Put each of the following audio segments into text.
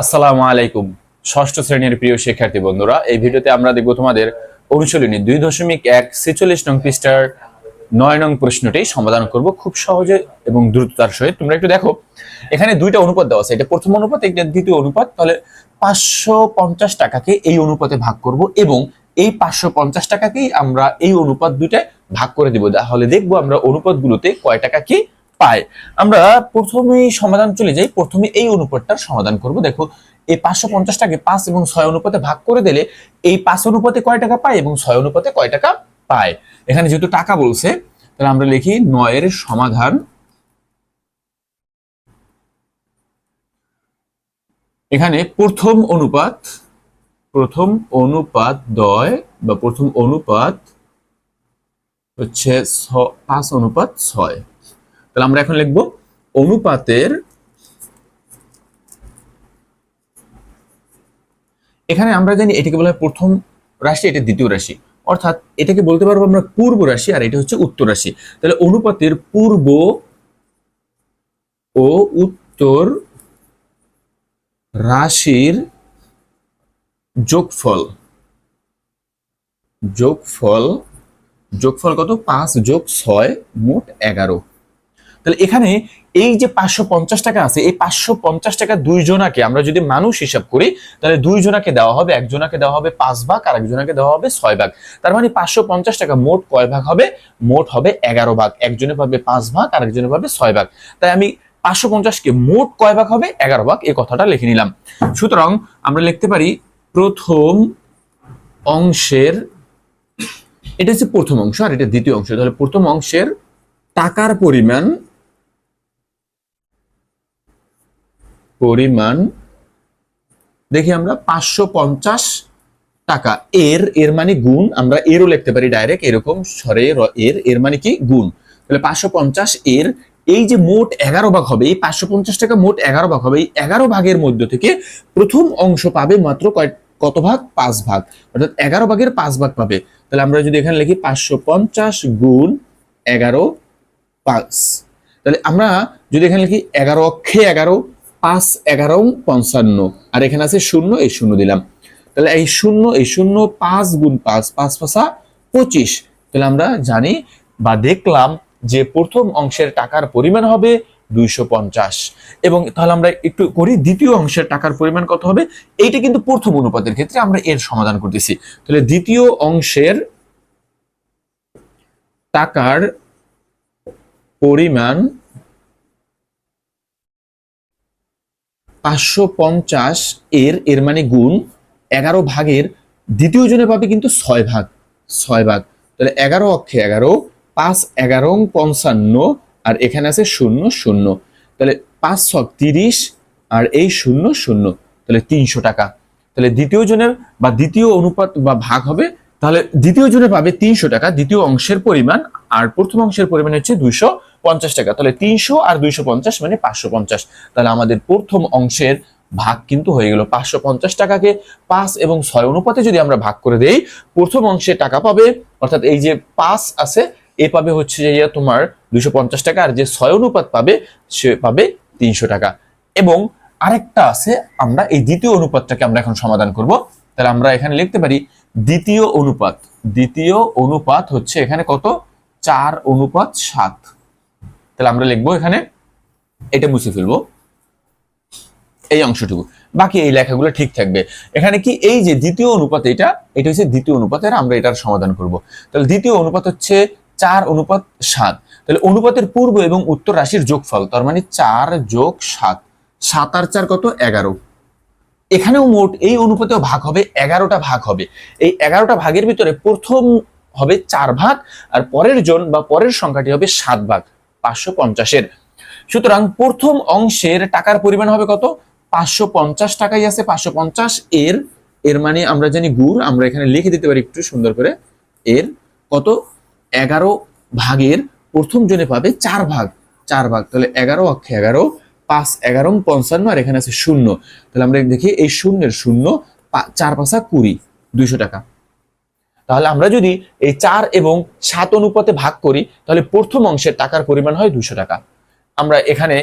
আসসালামু আলাইকুম, ষষ্ঠ শ্রেণির প্রিয় শিক্ষার্থী বন্ধুরা। এই ভিডিওতে আমরা দেখব তোমাদের অনুশীলনী দুই দশমিক এক ছেচল্লিশ নং পৃষ্ঠার নয় নং প্রশ্নটি সমাধান করব খুব সহজে এবং দ্রুততার সহিত। তোমরা একটু দেখো, এখানে দুইটা অনুপাত দেওয়া আছে। এটা প্রথম অনুপাত, এটা দ্বিতীয় অনুপাত। তাহলে পাঁচশো পঞ্চাশ টাকাকে এই অনুপাতে ভাগ করব এবং এই পাঁচশো পঞ্চাশ টাকাকেই আমরা এই অনুপাত দুইটায় ভাগ করে দিব। তাহলে দেখব আমরা অনুপাতগুলোতে কয় টাকা কি পায় আমরা প্রথমেই সমাধান চলে যাই, প্রথমে এই অনুপাতটার সমাধান করব। দেখো, এই পাঁচশো পঞ্চাশটাকে পাঁচ এবং ছয় অনুপাতে ভাগ করে দিলে এই পাঁচ অনুপাতে কয় টাকা পায় এবং ছয় অনুপাতে কয় টাকা পায় এখানে যেহেতু টাকা বলছে, তাহলে আমরা লিখি নয়ের সমাধান। এখানে প্রথম অনুপাত প্রথম অনুপাত দয় বা প্রথম অনুপাত হচ্ছে পাঁচ অনুপাত ছয়। তাহলে আমরা এখন লিখব অনুপাতের এখানে আমরা জানি এটাকে বলা হয় প্রথম রাশি, এটা দ্বিতীয় রাশি। অর্থাৎ এটাকে বলতে পারব আমরা পূর্ব রাশি আর এটা হচ্ছে উত্তর রাশি। তাহলে অনুপাতের পূর্ব ও উত্তর রাশির যোগফল। যোগফল যোগফল কত? পাঁচ যোগ ছয় মোট এগারো। তাহলে এখানে এই যে পাঁচশো পঞ্চাশ টাকা আছে, এই পাঁচশো পঞ্চাশ টাকা দুইজনাকে আমরা যদি মানুষ হিসাব করি, তাহলে দুইজনাকে দেওয়া হবে, একজনাকে দেওয়া হবে পাঁচ ভাগ, আর একজনাকে দেওয়া হবে ছয় ভাগ। তার মানে পাঁচশো পঞ্চাশ টাকা মোট কয় ভাগ হবে? মোট হবে এগারো ভাগ। একজনে পাবে পাঁচ ভাগ, আর একজনে পাবে ছয় ভাগ। তাই আমি পাঁচশো পঞ্চাশকে মোট কয় ভাগ হবে? এগারো ভাগ, এই কথাটা লিখে নিলাম। সুতরাং আমরা লিখতে পারি প্রথম অংশের, এটা হচ্ছে প্রথম অংশ, আর এটা দ্বিতীয় অংশ। তাহলে প্রথম অংশের টাকার পরিমাণ পরিমাণ, দেখি আমরা পাঁচশো পঞ্চাশ টাকা। এর এর মানে গুণ, আমরা এরও লিখতে পারি ডাইরেক্ট এরকম সরে এর এর মানে কি? গুণ। তাহলে পাঁচশো পঞ্চাশ এর, এই যে মোট এগারো ভাগ হবে, এই পাঁচশো পঞ্চাশ টাকা মোট এগারো ভাগ হবে, এই এগারো ভাগের মধ্য থেকে প্রথম অংশ পাবে মাত্র কত ভাগ? পাঁচ ভাগ। অর্থাৎ এগারো ভাগের পাঁচ ভাগ পাবে। তাহলে আমরা যদি এখানে লিখি পাঁচশো পঞ্চাশ গুণ এগারো, পাঁচ। তাহলে আমরা যদি এখানে লিখি এগারো অক্ষে এগারো পাঁচ এগারো পঞ্চান্ন। আর এখানে আছে শূন্য, এই শূন্য দিলাম। তাহলে এই শূন্য এই শূন্য, পাঁচ গুণ পাঁচ পাঁচ পাঁচা পঁচিশ। তাহলে আমরা জানি বা দেখলাম যে প্রথম অংশের টাকার পরিমাণ হবে দুইশো পঞ্চাশ। এবং তাহলে আমরা একটু করি, দ্বিতীয় অংশের টাকার পরিমাণ কত হবে? এইটা কিন্তু প্রথম অনুপাতের ক্ষেত্রে আমরা এর সমাধান করতেছি। তাহলে দ্বিতীয় অংশের টাকার পরিমাণ পাঁচশো পঞ্চাশ এর এর মানে গুণ এগারো ভাগের দ্বিতীয় জনে পাবে কিন্তু ছয় ভাগ ছয় ভাগ। তাহলে এগারো অক্ষে এগারো, পাঁচ এগারো, পঞ্চান্ন, আর এখানে আছে শূন্য শূন্য। তাহলে পাঁচ ছক তিরিশ, আর এই শূন্য শূন্য। তাহলে তিনশো টাকা। তাহলে দ্বিতীয় জনের বা দ্বিতীয় অনুপাত বা ভাগ হবে, তাহলে দ্বিতীয় জনে পাবে তিনশো টাকা। দ্বিতীয় অংশের পরিমাণ, আর প্রথম অংশের পরিমাণ হচ্ছে দুইশো পঞ্চাশ টাকা। তাহলে তিনশো আর দুইশো পঞ্চাশ মানে পাঁচশো পঞ্চাশ। তাহলে আমাদের প্রথম অংশের ভাগ কিন্তু হয়ে গেল পাঁচশো পঞ্চাশ টাকাকে পাঁচ এবং ছয় অনুপাতে যদি আমরা ভাগ করে দেই, প্রথম অংশে টাকা পাবে, অর্থাৎ এই যে পাঁচ আছে, এ পাবে হচ্ছে যে তোমার দুইশো পঞ্চাশ টাকা, আর যে ছয় অনুপাত পাবে, সে পাবে তিনশো টাকা। এবং আরেকটা আছে, আমরা এই দ্বিতীয় অনুপাতটাকে আমরা এখন সমাধান করব। তাহলে আমরা এখানে লিখতে পারি, দ্বিতীয় অনুপাত। দ্বিতীয় অনুপাত হচ্ছে এখানে কত? চার অনুপাত সাত। তাহলে আমরা লিখব এখানে, এটা মুছে ফেলব। এই অংশটুকু। বাকি এই লেখাগুলো ঠিক থাকবে। এখানে কি এই যে দ্বিতীয় অনুপাত এটা এটা হচ্ছে দ্বিতীয় অনুপাতের আমরা এটার সমাধান করব। তাহলে দ্বিতীয় অনুপাত হচ্ছে চার অনুপাত সাত। তাহলে অনুপাতের পূর্ব এবং উত্তর রাশির যোগফল, তার মানে চার যোগ সাত। সাত আর চার কত? এগারো। এখানেও মোট এই অনুপাতেও ভাগ হবে, এগারোটা ভাগ হবে। এই এগারোটা ভাগের ভিতরে প্রথম হবে চার ভাগ, আর পরের জন বা পরের সংখ্যাটি হবে সাত ভাগ। পাঁচশো পঞ্চাশের। সুতরাং প্রথম অংশের টাকার পরিমাণ হবে কত? পাঁচশো পঞ্চাশ টাকাই আছে, পাঁচশো পঞ্চাশ এর এর মানে আমরা জানি গুড় আমরা এখানে লিখে দিতে পারি একটু সুন্দর করে। এর কত? এগারো ভাগের প্রথম জনে পাবে চার ভাগ। চার ভাগ, তাহলে এগারো অক্ষে এগারো, পাঁচ এগারো, পঞ্চান্ন, আর এখানে আছে শূন্য। তাহলে আমরা দেখি এই শূন্যের শূন্য চার পাঁচা কুড়ি, দুইশো টাকা। তাহলে আমরা যদি এই চার এবং সাত অনুপাতে ভাগ করি, তাহলে প্রথম অংশের টাকার পরিমাণ হয় দুশো টাকা। আমরা এখানে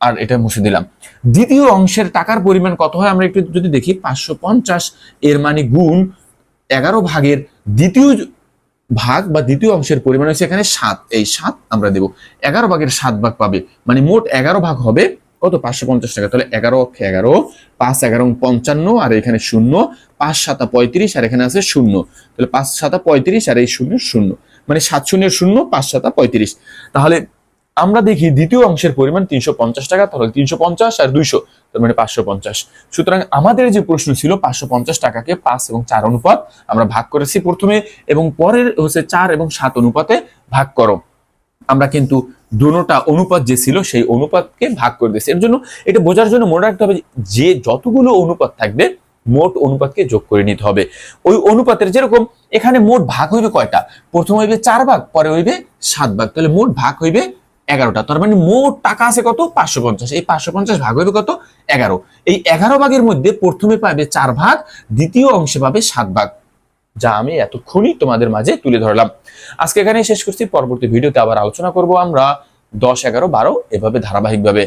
আর এটা মুছে দিলাম। দ্বিতীয় অংশের টাকার পরিমাণ কত হয়? আমরা একটু যদি দেখি, পাঁচশো পঞ্চাশ এর মানে গুণ এগারো ভাগের দ্বিতীয় ভাগ বা দ্বিতীয় অংশের পরিমাণ হচ্ছে এখানে সাত। এই সাত আমরা দেব। এগারো ভাগের সাত ভাগ পাবে। মানে মোট এগারো ভাগ হবে কত? পাঁচশো পঞ্চাশ টাকা। তাহলে এগারো অক্ষে এগারো, পাঁচ এগারো পঞ্চান্ন, আর এখানে শূন্য, পাঁচ সাতা পঁয়ত্রিশ, আর এখানে আছে শূন্য। তাহলে পাঁচ সাতা পঁয়ত্রিশ, আর এই শূন্য শূন্য। মানে সাত শূন্য শূন্য, পাঁচ সাতা পঁয়ত্রিশ। তাহলে আমরা দেখি দ্বিতীয় অংশের পরিমাণ তিনশো পঞ্চাশ টাকা, তাহলে তিনশো পঞ্চাশ আর দুইশো, তার মানে পাঁচশো পঞ্চাশ। সুতরাং আমাদের যে প্রশ্ন ছিল পাঁচশো পঞ্চাশ টাকাকে পাঁচ এবং চার অনুপাত, আমরা ভাগ করেছি প্রথমে, এবং পরের হচ্ছে চার এবং সাত অনুপাতে ভাগ করো। আমরা কিন্তু দোনোটা অনুপাত যে ছিল সেই অনুপাতকে ভাগ করে দিয়েছি। এর জন্য এটা বোঝার জন্য মনে রাখতে হবে যে যতগুলো অনুপাত থাকবে, মোট অনুপাতকে যোগ করে নিতে হবে। ওই অনুপাতের যেরকম এখানে মোট ভাগ হইবে কয়টা? প্রথম হইবে চার ভাগ, পরে হইবে সাত ভাগ। তাহলে মোট ভাগ হইবে এগারোটা। তার মানে মোট টাকা আছে কত? পাঁচশো পঞ্চাশ। এই পাঁচশো পঞ্চাশ ভাগ হইবে কত? এগারো। এই এগারো ভাগের মধ্যে প্রথমে পাবে চার ভাগ, দ্বিতীয় অংশে পাবে সাত ভাগ। যা আমি এতক্ষণই তোমাদের মাঝে তুলে ধরলাম। আজকে এখানে শেষ করছি, পরবর্তী ভিডিওতে আবার আলোচনা করব আমরা দশ এগারো বারো এভাবে ধারাবাহিকভাবে।